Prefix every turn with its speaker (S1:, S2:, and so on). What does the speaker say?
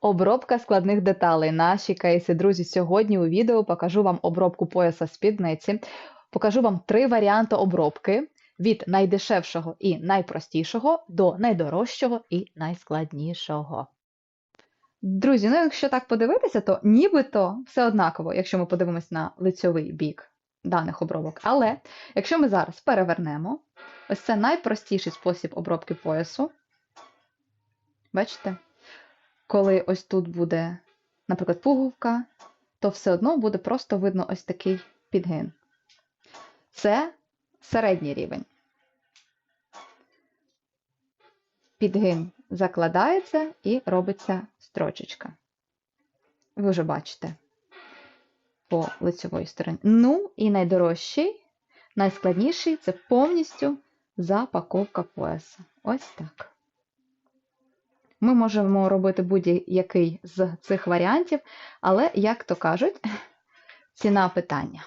S1: Обробка складних деталей. Наші кейси. Друзі, сьогодні у відео покажу вам обробку пояса спідниці. Покажу вам три варіанти обробки від найдешевшого і найпростішого до найдорожчого і найскладнішого. Друзі, ну якщо так подивитися, то нібито все однаково, якщо ми подивимось на лицьовий бік даних обробок. Але якщо ми зараз перевернемо, ось це найпростіший спосіб обробки поясу. Бачите? Коли ось тут буде, наприклад, пуговка, то все одно буде просто видно ось такий підгин. Це середній рівень. Підгин закладається і робиться строчечка. Ви вже бачите по лицевої стороні. Ну і найдорожчий, найскладніший це повністю запаковка пояса. Ось так. Ми можемо робити будь-який з цих варіантів, але, як то кажуть, ціна питання.